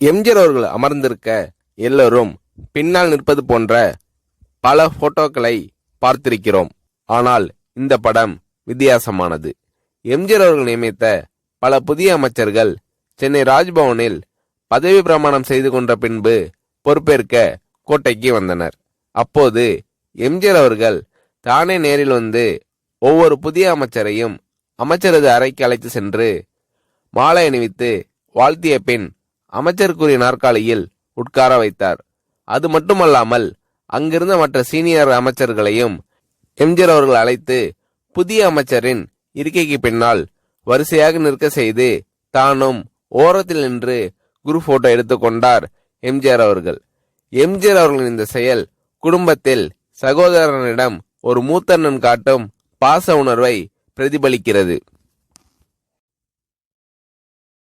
எம்ஜிஆர் அவர்கள் அமர்ந்திருக்க எல்லோரும் பின்னால் நிற்பது போன்ற பல போட்டோக்களை பார்த்திருக்கிறோம். ஆனால் இந்த படம் வித்தியாசமானது. எம்ஜிஆர் அவர்கள் நியமித்த பல புதிய அமைச்சர்கள் சென்னை ராஜ்பவனில் பதவி பிரமாணம் செய்து கொண்ட பின்பு பொறுப்பேற்க கோட்டைக்கு வந்தனர். அப்போது எம்ஜிஆர் அவர்கள் தானே நேரில் வந்து ஒவ்வொரு புதிய அமைச்சரையும் அமைச்சரது அறைக்கு அழைத்து சென்று மாலை அணிவித்து வாழ்த்திய பின் அமைச்சருக்குரிய நாற்காலியில் உட்கார வைத்தார். அது மட்டுமல்லாமல் அங்கிருந்த மற்ற சீனியர் அமைச்சர்களையும் எம்ஜிஆர் அவர்கள் அழைத்து புதிய அமைச்சரின் இருக்கைக்கு பின்னால் வரிசையாக நிற்க செய்து தானும் ஓரத்தில் நின்று குரூப் போட்டோ எடுத்துக்கொண்டார் எம்ஜிஆர் அவர்கள். எம்ஜிஆர் அவர்களின் இந்த செயல் குடும்பத்தில் சகோதரனிடம் ஒரு மூத்தண்ணன் காட்டும் பாச உணர்வை பிரதிபலிக்கிறது.